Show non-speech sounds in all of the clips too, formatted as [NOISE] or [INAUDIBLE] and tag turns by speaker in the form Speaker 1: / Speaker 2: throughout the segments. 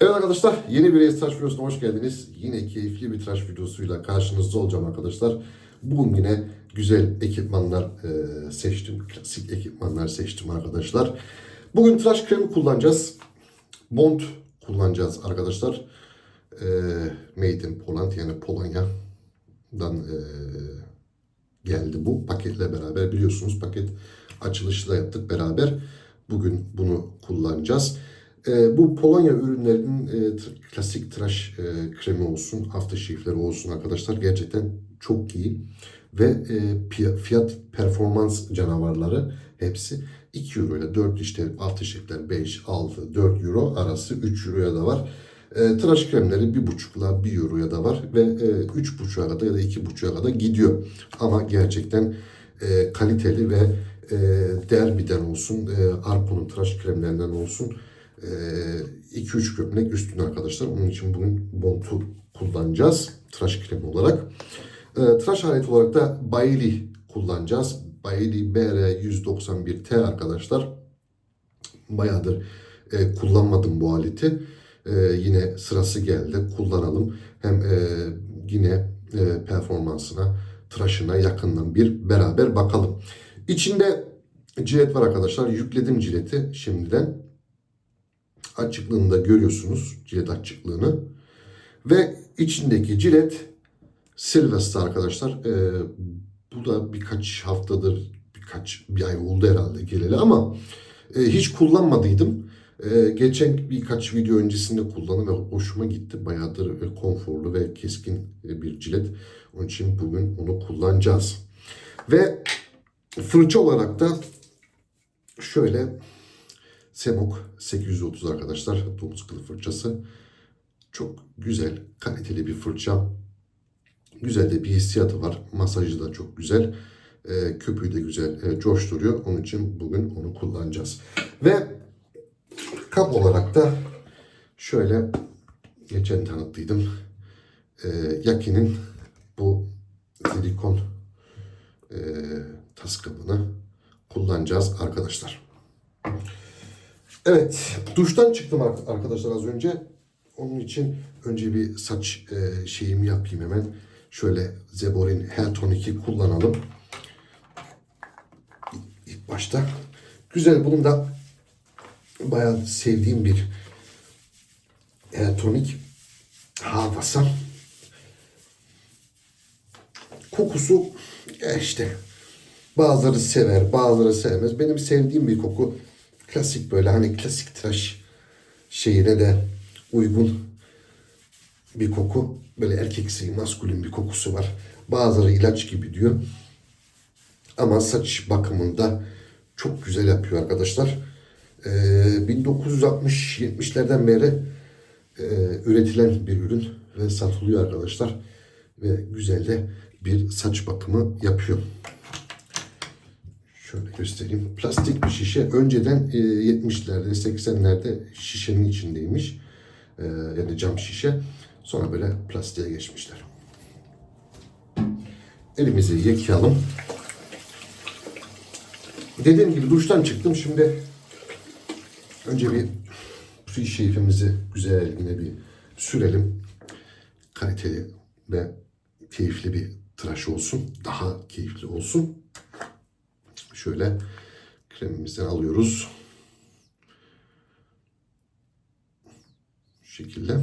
Speaker 1: Evet arkadaşlar yeni bir Reis Tıraş videosuna hoş geldiniz. Yine keyifli bir tıraş videosuyla karşınızda olacağım arkadaşlar. Bugün yine güzel ekipmanlar e, seçtim. Klasik ekipmanlar seçtim arkadaşlar. Bugün tıraş kremi kullanacağız. Bond kullanacağız arkadaşlar. E, Made in Poland yani Polonya'dan e, geldi bu paketle beraber biliyorsunuz paket açılışı da yaptık beraber. Bugün bunu kullanacağız. E, bu Polonya ürünlerinin e, klasik tıraş e, kremi olsun, aftershave'leri olsun arkadaşlar gerçekten çok iyi. Ve e, fiyat performans canavarları hepsi 2 euro ile 4 işte aftershave'ler 5, 6, 4 euro arası 3 euroya da var. E, tıraş kremleri 1,5 ile 1 euroya da var ve e, 3,5'a kadar ya da 2,5'a kadar gidiyor. Ama gerçekten e, kaliteli ve e, Derby'den olsun, e, Arpo'nun tıraş kremlerinden olsun 2-3 gömlek üstüne arkadaşlar. Onun için bugün Bont'u kullanacağız tıraş kremi olarak. E, tıraş aleti olarak da Bailey kullanacağız. Bailey BR191T arkadaşlar. Bayağıdır e, kullanmadım bu aleti. E, yine sırası geldi. Kullanalım. Hem e, yine e, performansına, tıraşına yakından bir beraber bakalım. İçinde cilet var arkadaşlar. Yükledim cileti şimdiden. Açıklığını da görüyorsunuz. Cilet açıklığını. Ve içindeki cilet Sylvester arkadaşlar. E, bu da birkaç haftadır, birkaç bir ay oldu herhalde geleli ama e, hiç kullanmadıydım. E, geçen birkaç video öncesinde kullandım ve hoşuma gitti. Bayağıdır e, konforlu ve keskin e, bir cilet. Onun için bugün onu kullanacağız. Ve fırça olarak da şöyle Semok 830 arkadaşlar. Domuz kılı fırçası. Çok güzel, kaliteli bir fırça. Güzel de bir hissiyatı var. Masajı da çok güzel. E, köpüğü de güzel e, coşturuyor. Onun için bugün onu kullanacağız. Ve kap olarak da şöyle geçen tanıttıydım. E, Yaki'nin bu silikon e, tas kabını kullanacağız arkadaşlar. Evet, duştan çıktım ar- arkadaşlar az önce. Onun için önce bir saç e, şeyimi yapayım hemen. Şöyle Zeborin Hair Tonic'i kullanalım. İlk başta. Güzel, bunun da bayağı sevdiğim bir Hair Tonic. Havasa. Kokusu e, işte bazıları sever, bazıları sevmez. Benim sevdiğim bir koku. Klasik böyle hani klasik tıraş şeyine de uygun bir koku. Böyle erkeksi, maskülin bir kokusu var. Bazıları ilaç gibi diyor. Ama saç bakımında çok güzel yapıyor arkadaşlar. Ee, 1960-70'lerden beri e, üretilen bir ürün ve satılıyor arkadaşlar. Ve güzel de bir saç bakımı yapıyor. Şöyle göstereyim. Plastik bir şişe. Önceden e, 70'lerde, 80'lerde şişenin içindeymiş. E, yani cam şişe. Sonra böyle plastiğe geçmişler. Elimizi yıkayalım. Dediğim gibi duştan çıktım. Şimdi önce bir pre-shave'imizi güzel yine bir sürelim. Kaliteli ve keyifli bir tıraş olsun. Daha keyifli olsun. Şöyle kremimizden alıyoruz. Şu şekilde.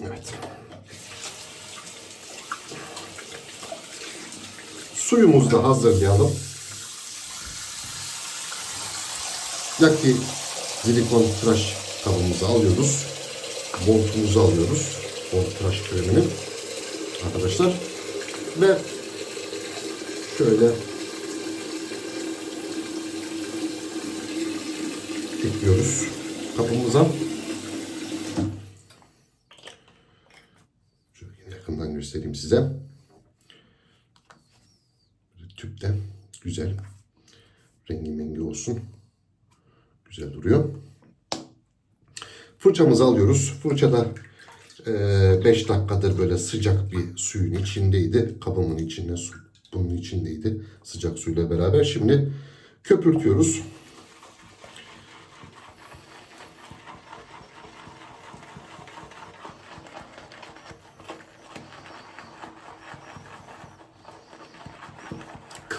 Speaker 1: Evet. Suyumuzu da hazırlayalım. Yaki silikon tıraş kabımızı alıyoruz. Montumuzu alıyoruz. Mont tıraş kremini. Arkadaşlar. Ve şöyle ekliyoruz kapımıza. Şöyle yakından göstereyim size. Böyle Tüpte güzel. Rengi mengi olsun. Güzel duruyor. Fırçamızı alıyoruz. Fırçada 5 dakikadır böyle sıcak bir suyun içindeydi. Kabımın içinde su bunun içindeydi. Sıcak suyla beraber. Şimdi köpürtüyoruz.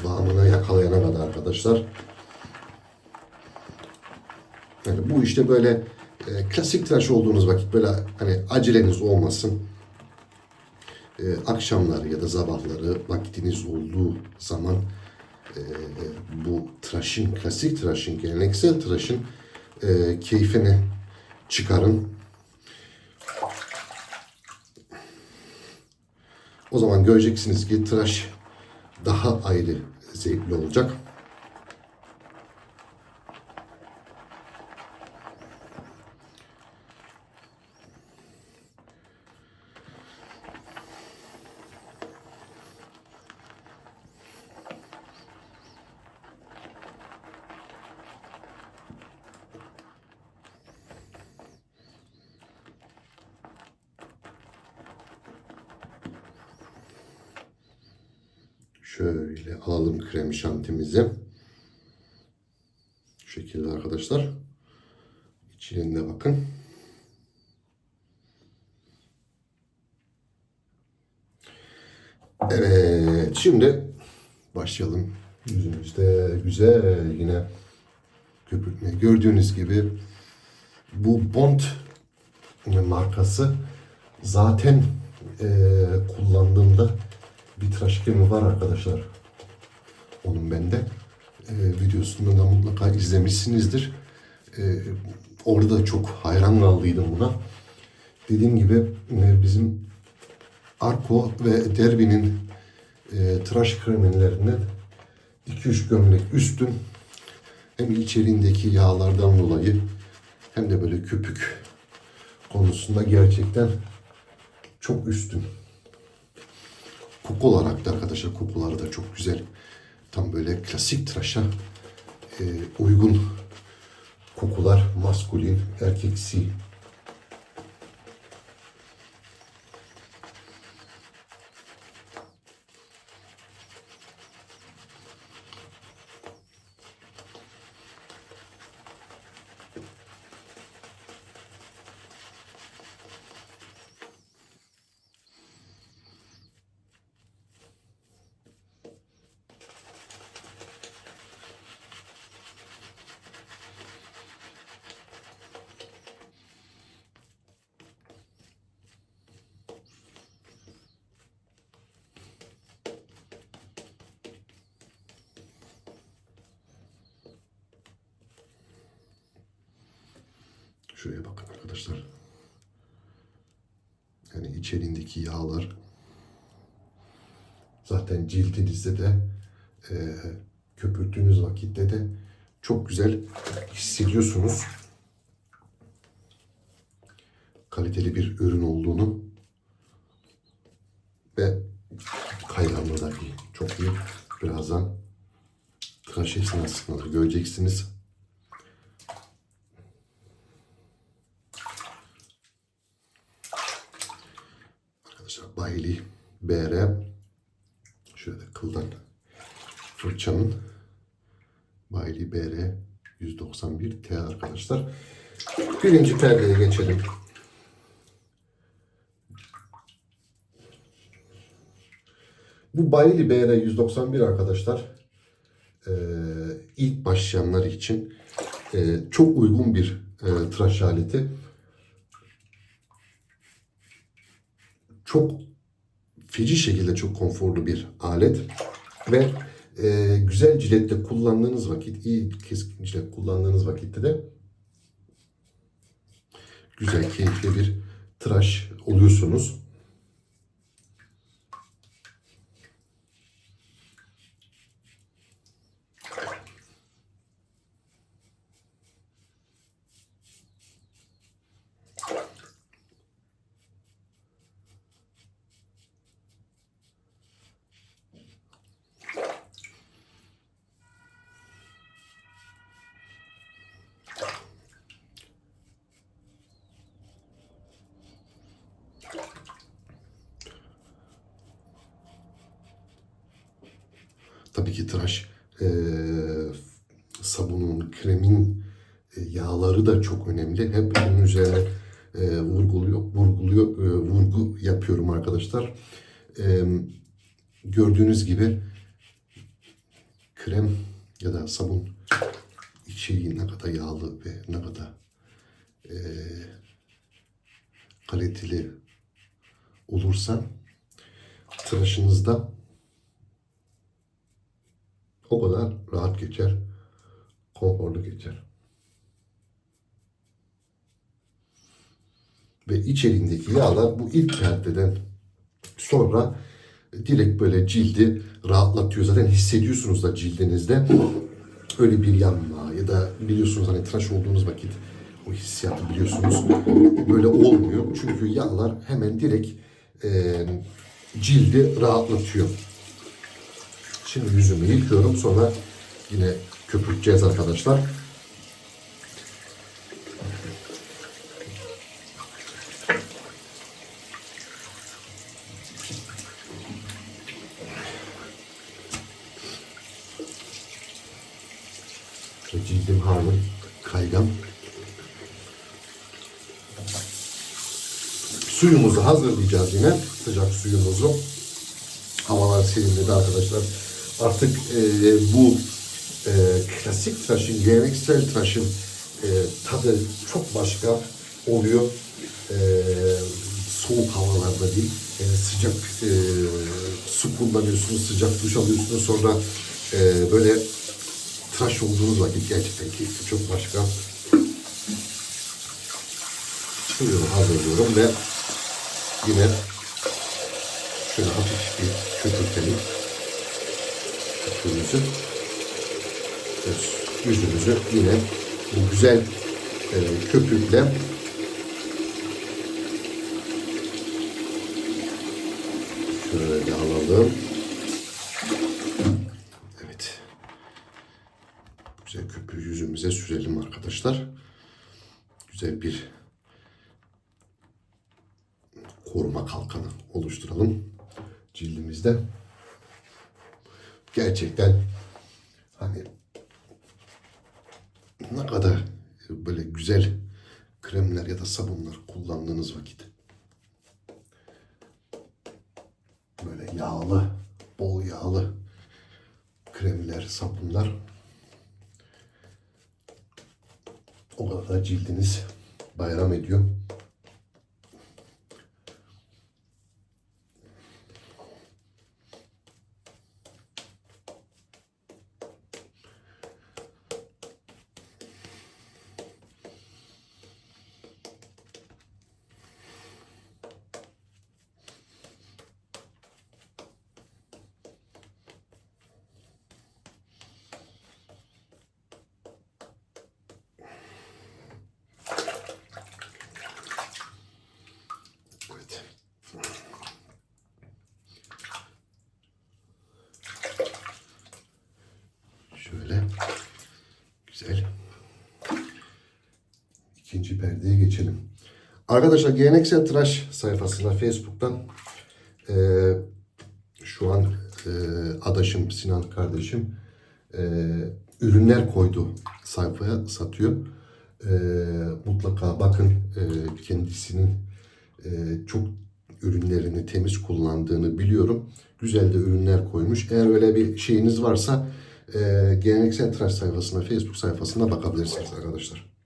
Speaker 1: Kıvamına yakalayana kadar arkadaşlar. Yani bu işte böyle e, klasik tıraş olduğunuz vakit böyle hani aceleniz olmasın. E, akşamlar ya da sabahları vaktiniz olduğu zaman e, bu tıraşın, klasik tıraşın, geleneksel tıraşın e, keyfini çıkarın. O zaman göreceksiniz ki tıraş daha ayrı zevkli olacak. Şöyle alalım krem şantimizi. Şu şekilde arkadaşlar. İçinde bakın. Evet. Şimdi başlayalım. Yüzümüzde güzel yine köpürtme. Gördüğünüz gibi bu Bond markası zaten eee kullandığımda bir tıraş kremi var arkadaşlar. Onun bende. Ee, videosunu da mutlaka izlemişsinizdir. Ee, orada çok hayran kaldıydım buna. Dediğim gibi e, bizim Arco ve Derby'nin e, tıraş kremlerinden 2-3 gömlek üstün hem içeriğindeki yağlardan dolayı hem de böyle köpük konusunda gerçekten çok üstün. Koku olarak da arkadaşlar kokuları da çok güzel. Tam böyle klasik tıraşa e, uygun kokular maskulin, erkeksi. Şuraya bakın arkadaşlar. Yani içeriğindeki yağlar zaten cildinizde de e, köpürttüğünüz vakitte de çok güzel hissediyorsunuz. Kaliteli bir ürün olduğunu ve kayganlığı da. Çok iyi. Birazdan tıraş esnasında da göreceksiniz. Bayli BR şöyle kıldan fırçanın Bayli BR 191 T arkadaşlar. Birinci perdeye geçelim. Bu Bayli BR 191 arkadaşlar eee, ilk başlayanlar için eee, çok uygun bir eee, tıraş aleti. Çok feci şekilde çok konforlu bir alet ve e, güzel jiletle kullandığınız vakit, iyi keskin jilet kullandığınız vakitte de güzel, keyifli bir tıraş oluyorsunuz. Tabii ki tıraş eee, sabunun, kremin e, yağları da çok önemli. Hep bunun üzerine e, vurguluyor, vurguluyor, e, vurgu yapıyorum arkadaşlar. E, gördüğünüz gibi krem ya da sabun içeriği ne kadar yağlı ve ne kadar e, kaliteli olursa tıraşınızda o kadar rahat geçer, konforlu geçer. Ve içeriğindeki yağlar bu ilk perdeden sonra direkt böyle cildi rahatlatıyor. Zaten hissediyorsunuz da cildinizde öyle bir yanma ya da biliyorsunuz hani tıraş olduğunuz vakit o hissiyatı biliyorsunuz. Böyle olmuyor. Çünkü yağlar hemen direkt eee, cildi rahatlatıyor. Şimdi yüzümü yıkıyorum. Sonra yine köpürteceğiz arkadaşlar. Cildim hala kaygan. Suyumuzu hazırlayacağız yine. Sıcak suyumuzu. Havalar serinledi arkadaşlar. Artık e, bu e, klasik tıraşın, geleneksel tıraşın e, tadı çok başka oluyor. E, soğuk havalarda değil. Yani sıcak e, su kullanıyorsunuz, sıcak duş alıyorsunuz. Sonra e, böyle tıraş olduğunuz vakit gerçekten keyifli çok başka. Suyunu hazırlıyorum ve yine şöyle hafif bir köpürtelim ve yüzümüzü yine bu güzel e, köpükle şöyle alalım. Evet. Güzel köpüğü yüzümüze sürelim arkadaşlar. Güzel bir koruma kalkanı oluşturalım cildimizde. Gerçekten hani ne kadar böyle güzel kremler ya da sabunlar kullandığınız vakit böyle yağlı, bol yağlı kremler, sabunlar o kadar da cildiniz bayram ediyor. Evet. Şöyle. Güzel. İkinci perdeye geçelim. Arkadaşlar geleneksel tıraş sayfasına Facebook'tan eee, şu an eee, adaşım Sinan kardeşim eee, ürünler koydu sayfaya satıyor. Eee, mutlaka bakın eee, kendisinin eee, çok ürünlerini temiz kullandığını biliyorum. Güzel de ürünler koymuş. Eğer öyle bir şeyiniz varsa eee geleneksel tıraş sayfasına, Facebook sayfasına bakabilirsiniz arkadaşlar.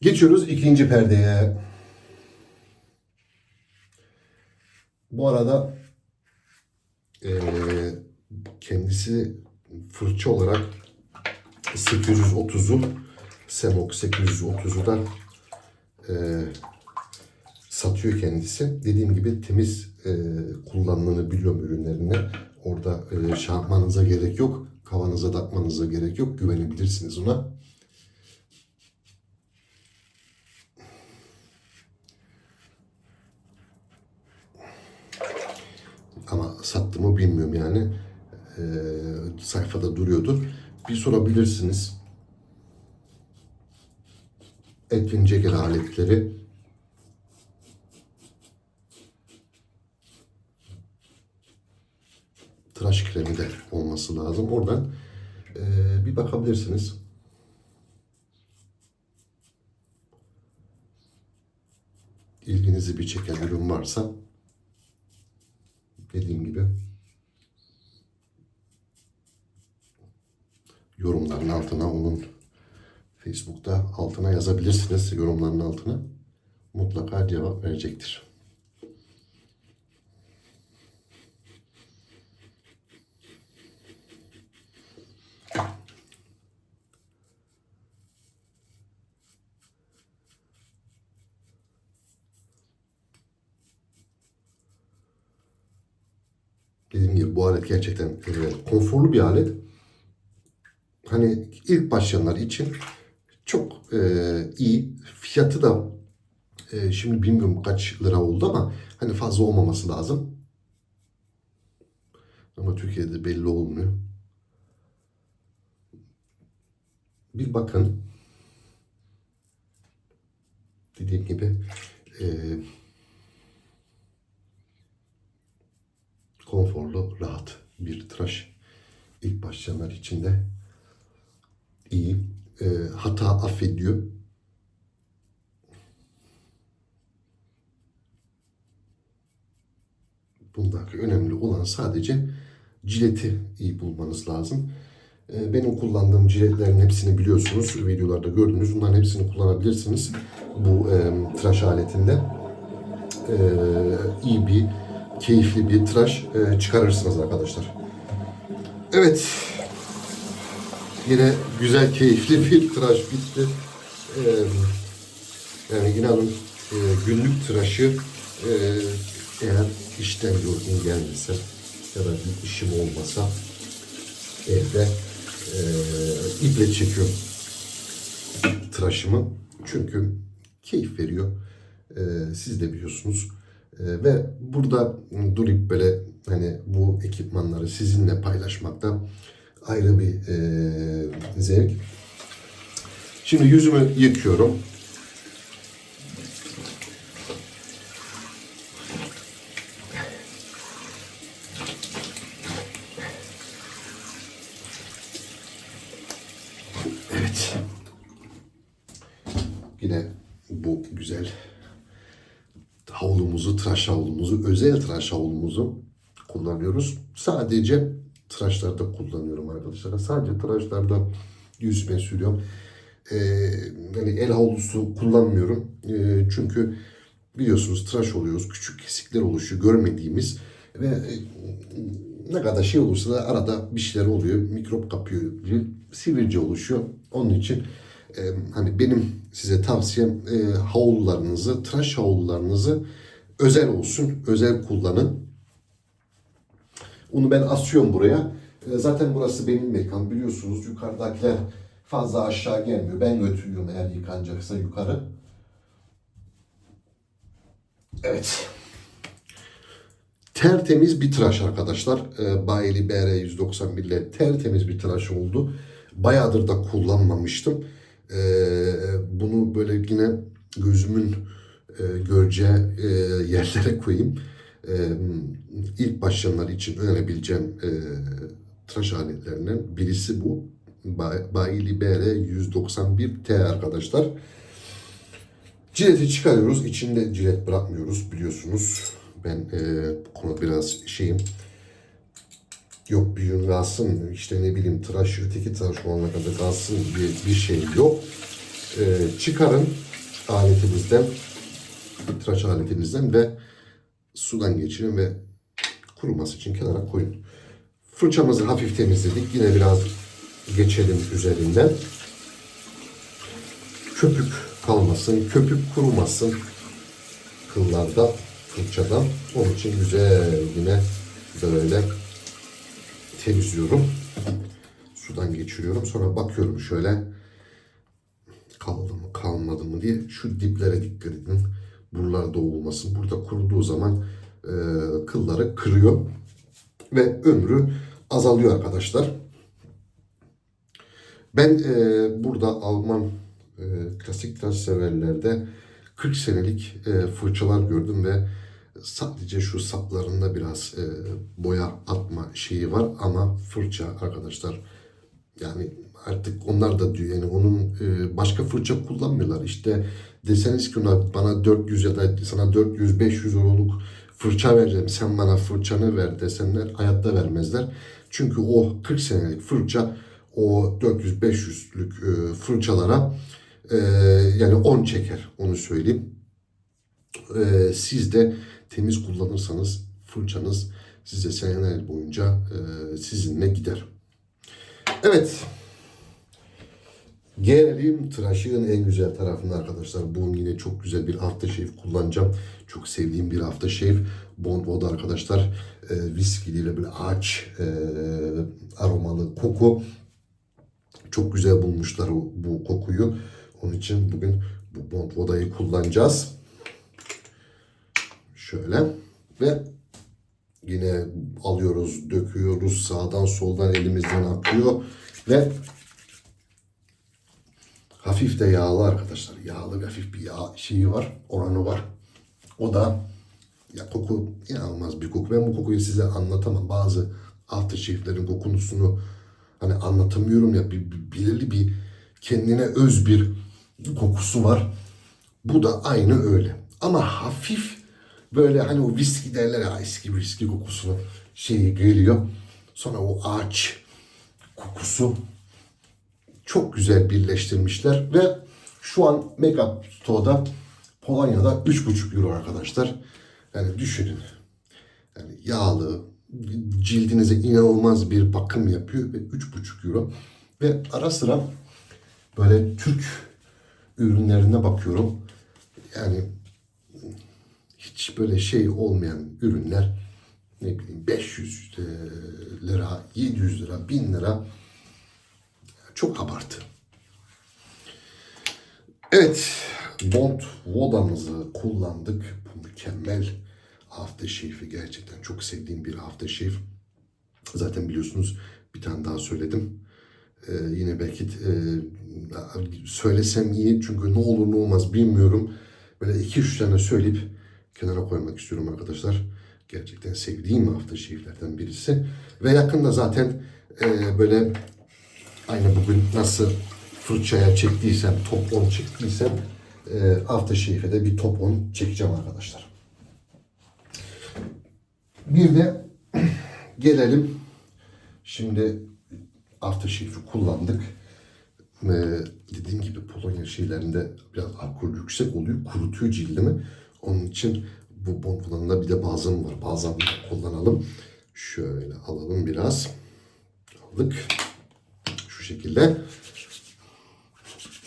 Speaker 1: Geçiyoruz ikinci perdeye. Bu arada eee, kendisi fırça olarak 830'u Semok 830'u da eee, satıyor kendisi. Dediğim gibi temiz eee kullandığını biliyorum ürünlerini. Orada eee şey yapmanıza gerek yok. Kavanıza takmanıza gerek yok. Güvenebilirsiniz ona. ama sattı mı bilmiyorum yani. E, sayfada duruyordu. Bir sorabilirsiniz. Edwin Jagger aletleri. Tıraş kremi de olması lazım. Oradan e, bir bakabilirsiniz. ilginizi bir çeken ürün varsa dediğim gibi yorumların altına onun Facebook'ta altına yazabilirsiniz yorumların altına. Mutlaka cevap verecektir. Dediğim gibi bu alet gerçekten e, konforlu bir alet. Hani ilk başlayanlar için çok e, iyi. Fiyatı da e, şimdi bilmiyorum kaç lira oldu ama hani fazla olmaması lazım. Ama Türkiye'de belli olmuyor. Bir bakın. Dediğim gibi e, konforlu, rahat bir tıraş. İlk başlayanlar için de iyi. E, hata affediyor. Bundaki önemli olan sadece cileti iyi bulmanız lazım. E, benim kullandığım ciletlerin hepsini biliyorsunuz. Videolarda gördünüz. Bunların hepsini kullanabilirsiniz. Bu e, tıraş aletinde. E, iyi bir, keyifli bir tıraş e, çıkarırsınız arkadaşlar. Evet. Yine güzel, keyifli [LAUGHS] bir tıraş bitti. Ee, yani inanın e, günlük tıraşı e, eğer işten yorgun gelmese ya da bir işim olmasa evde e, iple çekiyorum tıraşımı. Çünkü keyif veriyor. E, siz de biliyorsunuz. E, ve burada durup böyle hani bu ekipmanları sizinle paylaşmakta ayrı bir e, zevk. Şimdi yüzümü yıkıyorum. Evet. Yine bu güzel havlumuzu, tıraş havlumuzu, havlumuzu kullanıyoruz. Sadece tıraşlarda kullanıyorum arkadaşlar. Sadece tıraşlarda yüzüme sürüyorum. Ee, yani el havlusu kullanmıyorum. Ee, çünkü biliyorsunuz tıraş oluyoruz. Küçük kesikler oluşuyor görmediğimiz ve e, ne kadar şey olursa da arada bir şeyler oluyor. Mikrop kapıyor. Sivilce oluşuyor. Onun için e, hani benim size tavsiyem e, havlularınızı, tıraş havlularınızı özel olsun. Özel kullanın. Onu ben asıyorum buraya. E, Zaten burası benim mekan biliyorsunuz. Yukarıdakiler fazla aşağı gelmiyor. Ben götürüyorum eğer yıkanacaksa yukarı. Evet. Tertemiz bir tıraş arkadaşlar. E, Bayeli BR 191 ile tertemiz bir tıraş oldu. Bayağıdır da kullanmamıştım. E, bunu böyle yine gözümün e, göreceği e, yerlere koyayım. E, ilk başlayanlar için önerebileceğim e, tıraş aletlerinden birisi bu. Bay- Bayeli BR 191 T arkadaşlar. Cileti çıkarıyoruz. İçinde cilet bırakmıyoruz biliyorsunuz. Ben e, bu konu biraz şeyim. Yok bir gün kalsın işte ne bileyim tıraş öteki tıraş olana kadar kalsın bir, bir şey yok. E, çıkarın aletinizden tıraş aletinizden ve sudan geçirin ve kuruması için kenara koyun. Fırçamızı hafif temizledik. Yine biraz geçelim üzerinden. Köpük kalmasın, köpük kurumasın kıllarda, fırçadan. Onun için güzel yine böyle temizliyorum. Sudan geçiriyorum. Sonra bakıyorum şöyle kaldı mı kalmadı mı diye. Şu diplere dikkat edin. Buralarda olmasın. Burada kuruduğu zaman e, kılları kırıyor ve ömrü azalıyor arkadaşlar. Ben e, burada Alman e, klasik tıraş severlerde 40 senelik e, fırçalar gördüm ve Sadece şu saplarında biraz e, boya atma şeyi var ama fırça arkadaşlar yani artık onlar da diyor yani onun e, başka fırça kullanmıyorlar. İşte deseniz ki ona bana 400 ya da sana 400-500 euroluk fırça vereceğim sen bana fırçanı ver desenler hayatta vermezler. Çünkü o 40 senelik fırça o 400-500'lük e, fırçalara e, yani 10 çeker onu söyleyeyim. E, siz de temiz kullanırsanız fırçanız size seneler boyunca sizinle gider. Evet. Gelelim tıraşın en güzel tarafına arkadaşlar. Bu yine çok güzel bir aftershave kullanacağım. Çok sevdiğim bir aftershave. Bondwood arkadaşlar. E, viskiliyle böyle ağaç e, aromalı koku. Çok güzel bulmuşlar o, bu kokuyu. Onun için bugün bu Bondwood'ayı kullanacağız. Şöyle ve yine alıyoruz, döküyoruz sağdan soldan elimizden akıyor ve hafif de yağlı arkadaşlar. Yağlı hafif bir yağ şeyi var, oranı var. O da ya koku inanılmaz bir koku. Ben bu kokuyu size anlatamam. Bazı aftershave'lerin kokusunu hani anlatamıyorum ya bir, bir belirli bir kendine öz bir kokusu var. Bu da aynı öyle. Ama hafif böyle hani o viski derler ya eski viski kokusunu şeyi geliyor. Sonra o ağaç kokusu çok güzel birleştirmişler ve şu an Mega Store'da Polonya'da 3,5 euro arkadaşlar. Yani düşünün. Yani yağlı, cildinize inanılmaz bir bakım yapıyor ve 3,5 euro. Ve ara sıra böyle Türk ürünlerine bakıyorum. Yani hiç böyle şey olmayan ürünler ne bileyim 500 lira, 700 lira, 1000 lira çok abartı. Evet, Bond Voda'mızı kullandık. Bu mükemmel aftershave'i gerçekten çok sevdiğim bir aftershave. Zaten biliyorsunuz bir tane daha söyledim. Ee, yine belki e, söylesem iyi çünkü ne olur ne olmaz bilmiyorum. Böyle iki üç tane söyleyip kenara koymak istiyorum arkadaşlar. Gerçekten sevdiğim aftershave'lerden birisi. Ve yakında zaten e, böyle aynı bugün nasıl fırçaya çektiysem, top 10 çektiysem e, aftershave'e de bir top 10 çekeceğim arkadaşlar. Bir de [CLEARS THROAT] gelelim şimdi aftershave'i kullandık. Ee, dediğim gibi Polonya şeylerinde biraz alkol yüksek oluyor. Kurutuyor cildimi. Onun için bu bonbonlarında bir de balzam var. Balzam kullanalım. Şöyle alalım biraz. Aldık. Şu şekilde.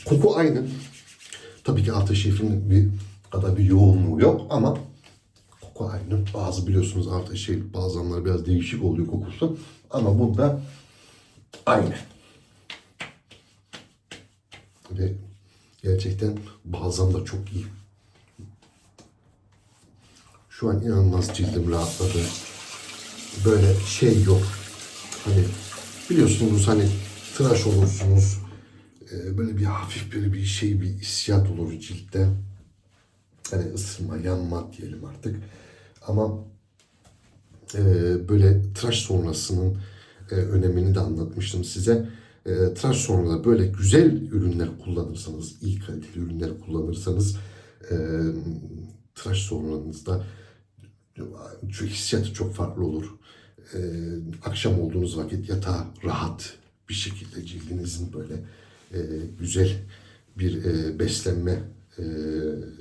Speaker 1: Koku aynı. Tabii ki aftershave'in bir kadar bir yoğunluğu yok ama koku aynı. Bazı biliyorsunuz aftershave balzamlar biraz değişik oluyor kokusu. Ama bunda aynı. Ve gerçekten balzam da çok iyi. Şu an inanılmaz cildim rahatladı. Böyle şey yok. Hani biliyorsunuz hani tıraş olursunuz. e, Böyle bir hafif böyle bir şey bir hissiyat olur ciltte. Hani ısırma, yanma diyelim artık. Ama e, böyle tıraş sonrasının e, önemini de anlatmıştım size. E, tıraş sonra böyle güzel ürünler kullanırsanız, iyi kaliteli ürünler kullanırsanız e, tıraş sonranızda hissiyatı çok farklı olur. E, akşam olduğunuz vakit yatağa rahat bir şekilde cildinizin böyle e, güzel bir e, beslenme e,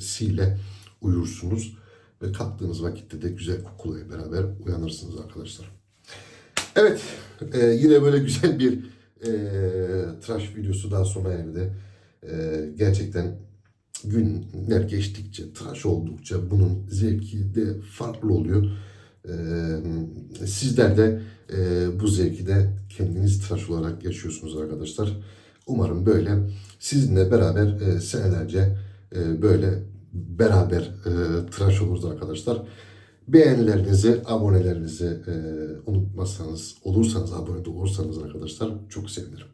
Speaker 1: siyle uyursunuz ve kalktığınız vakitte de güzel kokuyla beraber uyanırsınız arkadaşlar. Evet, e, yine böyle güzel bir e, tıraş videosu daha sona erdi. E, gerçekten günler geçtikçe, tıraş oldukça bunun zevki de farklı oluyor. Sizler de bu zevki de kendiniz tıraş olarak yaşıyorsunuz arkadaşlar. Umarım böyle sizinle beraber e, senelerce böyle beraber e, tıraş oluruz arkadaşlar. Beğenilerinizi, abonelerinizi unutmazsanız, olursanız, abone de olursanız arkadaşlar çok sevinirim.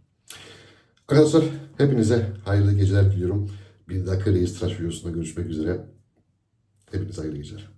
Speaker 1: Arkadaşlar hepinize hayırlı geceler diliyorum. Bir dahaki reis tıraş videosunda görüşmek üzere. Hepinize hayırlı geceler.